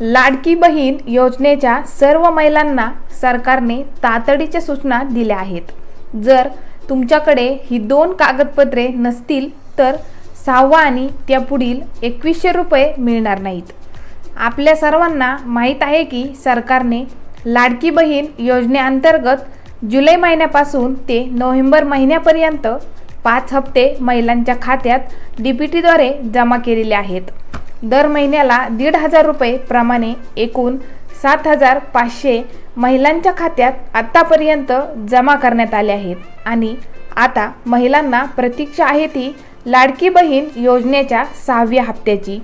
लाडकी बहीण योजनेच्या सर्व महिलांना सरकारने तातडीच्या सूचना दिल्या आहेत. जर तुमच्याकडे ही दोन कागदपत्रे नसतील तर सहावा आणि त्यापुढील एकवीसशे रुपये मिळणार नाहीत. आपल्या सर्वांना माहीत आहे की सरकारने लाडकी बहीण योजनेअंतर्गत जुलै महिन्यापासून ते नोव्हेंबर महिन्यापर्यंत पाच हप्ते महिलांच्या खात्यात डी पी टीद्वारे जमा केलेले आहेत. दर महिन्याला दीड हजार रुपये प्रमाणे एकूण सात हजार पाचशे महिलांच्या खात्यात आत्तापर्यंत जमा करण्यात आले आहेत. आणि आता महिलांना प्रतीक्षा आहे ती लाडकी बहीण योजनेच्या सहाव्या हप्त्याची.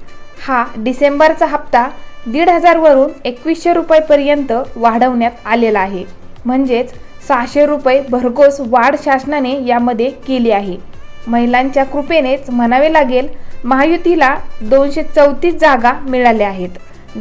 हा डिसेंबरचा हप्ता दीड हजारवरून एकवीसशे रुपयेपर्यंत वाढवण्यात आलेला आहे. म्हणजेच सहाशे रुपये भरघोस वाढ शासनाने यामध्ये केली आहे. महिलांच्या कृपेनेच म्हणावे लागेल महायुतीला दोनशे चौतीस जागा मिळाल्या आहेत.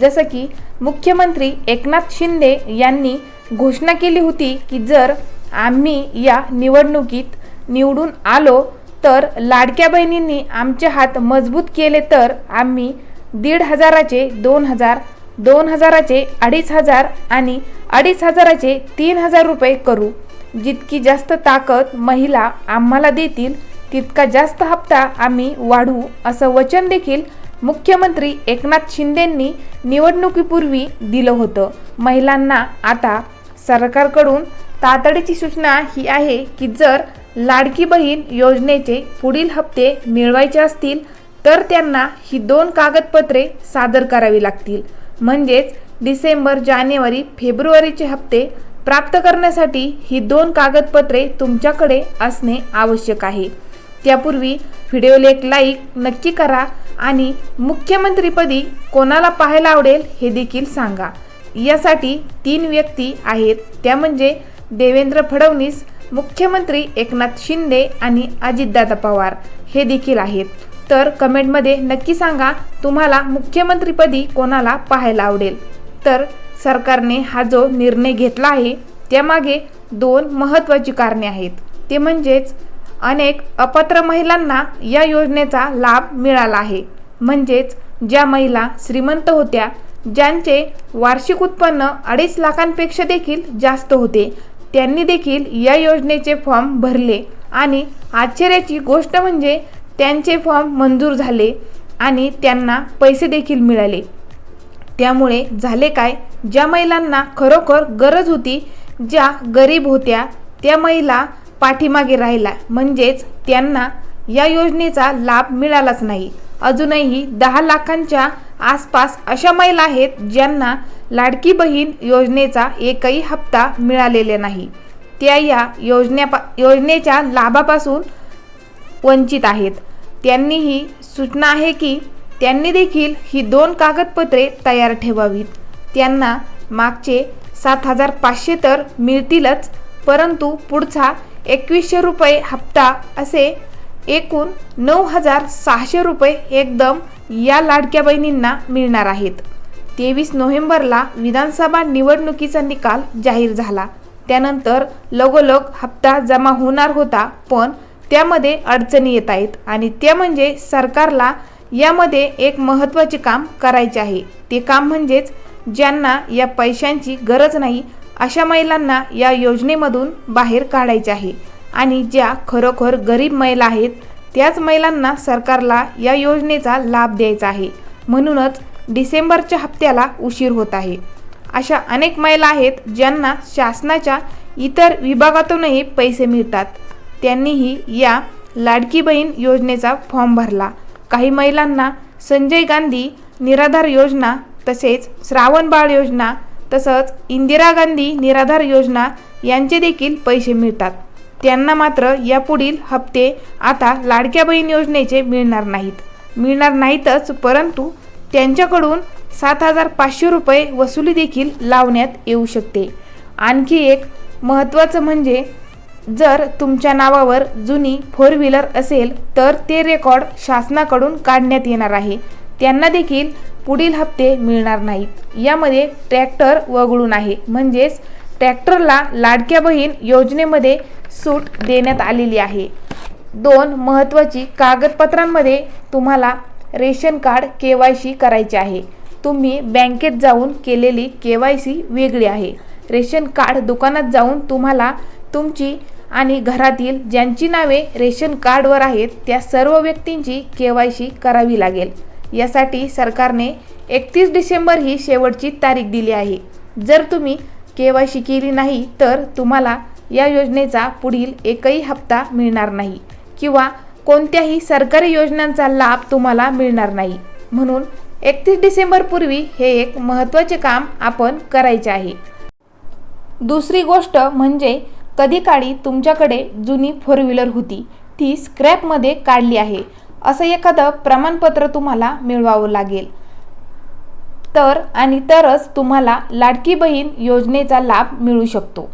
जसं की मुख्यमंत्री एकनाथ शिंदे यांनी घोषणा केली होती की जर आम्ही या निवडणुकीत निवडून आलो तर लाडक्या बहिणींनी आमचे हात मजबूत केले तर आम्ही दीड हजाराचे दोन हजार दोन हजाराचे अडीच हजार आणि अडीच हजाराचे तीन हजार रुपये करू. जितकी जास्त ताकद महिला आम्हाला देतील तितका जास्त हप्ता आम्ही वाढवू असं वचन देखील मुख्यमंत्री एकनाथ शिंदेंनी निवडणुकीपूर्वी दिलं होतं. महिलांना आता सरकारकडून तातडीची सूचना ही आहे की जर लाडकी बहीण योजनेचे पुढील हप्ते मिळवायचे असतील तर त्यांना ही दोन कागदपत्रे सादर करावी लागतील. म्हणजेच डिसेंबर जानेवारी फेब्रुवारीचे हप्ते प्राप्त करण्यासाठी ही दोन कागदपत्रे तुमच्याकडे असणे आवश्यक आहे. त्यापूर्वी व्हिडिओला एक लाईक नक्की करा आणि मुख्यमंत्रीपदी कोणाला पाहायला आवडेल हे देखील सांगा. यासाठी तीन व्यक्ती आहेत. त्या म्हणजे देवेंद्र फडणवीस मुख्यमंत्री एकनाथ शिंदे आणि अजितदादा पवार. हे देखील आहेत. तर कमेंटमध्ये नक्की सांगा तुम्हाला मुख्यमंत्रीपदी कोणाला पाहायला आवडेल. तर सरकारने हा जो निर्णय घेतला आहे त्यामागे दोन महत्त्वाची कारणे आहेत. ते म्हणजेच अनेक अपत्र महिलांना या योजनेचा लाभ मिळाला आहे. म्हणजेच ज्या महिला श्रीमंत होत्या ज्यांचे वार्षिक उत्पन्न अडीच लाखांपेक्षा देखील जास्त होते त्यांनी देखील या योजनेचे फॉर्म भरले. आणि आश्चर्याची गोष्ट म्हणजे त्यांचे फॉर्म मंजूर झाले आणि त्यांना पैसे देखील मिळाले. त्यामुळे झाले काय? ज्या महिलांना खरोखर गरज होती ज्या गरीब होत्या त्या महिला पाठीमागे राहिला. म्हणजेच त्यांना या योजनेचा लाभ मिळालाच नाही. अजूनही दहा लाखांच्या आसपास अशा महिला आहेत ज्यांना लाडकी बहीण योजनेचा एकही हप्ता मिळालेला नाही. त्या या योजनेपा योजनेच्या लाभापासून वंचित आहेत. त्यांनीही सूचना आहे की त्यांनी देखील ही दोन कागदपत्रे तयार ठेवावीत. त्यांना मागचे सात हजार पाचशे तर मिळतीलच परंतु पुढचा एकवीसशे रुपये हप्ता असे एकूण नऊ हजार सहाशे रुपये एकदम या लाडक्या बहिणींना मिळणार आहेत. तेवीस नोव्हेंबरला विधानसभा निवडणुकीचा निकाल जाहीर झाला. त्यानंतर लगोलग हप्ता जमा होणार होता पण त्यामध्ये अडचणी येत आहेत आणि त्या म्हणजे सरकारला यामध्ये एक महत्त्वाचे काम करायचे आहे. ते काम म्हणजेच ज्यांना या पैशांची गरज नाही अशा महिलांना या योजनेमधून बाहेर काढायचे आहे. आणि ज्या खरोखर गरीब महिला आहेत त्याच महिलांना सरकारला या योजनेचा लाभ द्यायचा आहे. म्हणूनच डिसेंबरच्या हप्त्याला उशीर होत आहे. अशा अनेक महिला आहेत ज्यांना शासनाच्या इतर विभागातूनही पैसे मिळतात. त्यांनीही या लाडकी बहीण योजनेचा फॉर्म भरला. काही महिलांना संजय गांधी निराधार योजना तसेच श्रावण बाळ योजना तसंच इंदिरा गांधी निराधार योजना यांचे देखील पैसे मिळतात. त्यांना मात्र यापुढील हप्ते आता लाडक्या बहीण योजनेचे मिळणार नाहीत. मिळणार नाहीतच परंतु त्यांच्याकडून सात हजार पाचशे रुपये वसुली देखील लावण्यात येऊ शकते. आणखी एक महत्त्वाचं म्हणजे जर तुमच्या नावावर जुनी फोर व्हीलर असेल तर ते रेकॉर्ड शासनाकडून काढण्यात येणार आहे. त्यांना देखील पुढील हप्ते मिळणार नाहीत. यामध्ये ट्रॅक्टर वगळून आहे. म्हणजेच ट्रॅक्टरला लाडक्या बहीण योजनेमध्ये सूट देण्यात आलेली आहे. दोन महत्त्वाची कागदपत्रांमध्ये तुम्हाला ration card K Y C करायचे आहे. तुम्ही बँकेत जाऊन केलेली के वाय सी वेगळी आहे. रेशन कार्ड दुकानात जाऊन तुम्हाला तुमची आणि घरातील ज्यांची नावे रेशन कार्डवर आहेत त्या सर्व व्यक्तींची के वाय सी करावी लागेल. यासाठी सरकारने एकतीस डिसेंबर ही शेवटची तारीख दिली आहे. जर तुम्ही के वाय सी केली नाही तर तुम्हाला या योजनेचा पुढील एकही हप्ता मिळणार नाही किंवा कोणत्याही सरकारी योजनांचा लाभ तुम्हाला मिळणार नाही. म्हणून एकतीस डिसेंबरपूर्वी हे एक महत्त्वाचे काम आपण करायचे आहे. दुसरी गोष्ट म्हणजे कधी काळी तुमच्याकडे जुनी फोर व्हीलर होती. ती स्क्रॅपमध्ये काढली आहे. असं एखादं प्रमाणपत्र तुम्हाला मिळवावं लागेल. तर आणि तरच तुम्हाला लाडकी बहीण योजनेचा लाभ मिळू शकतो.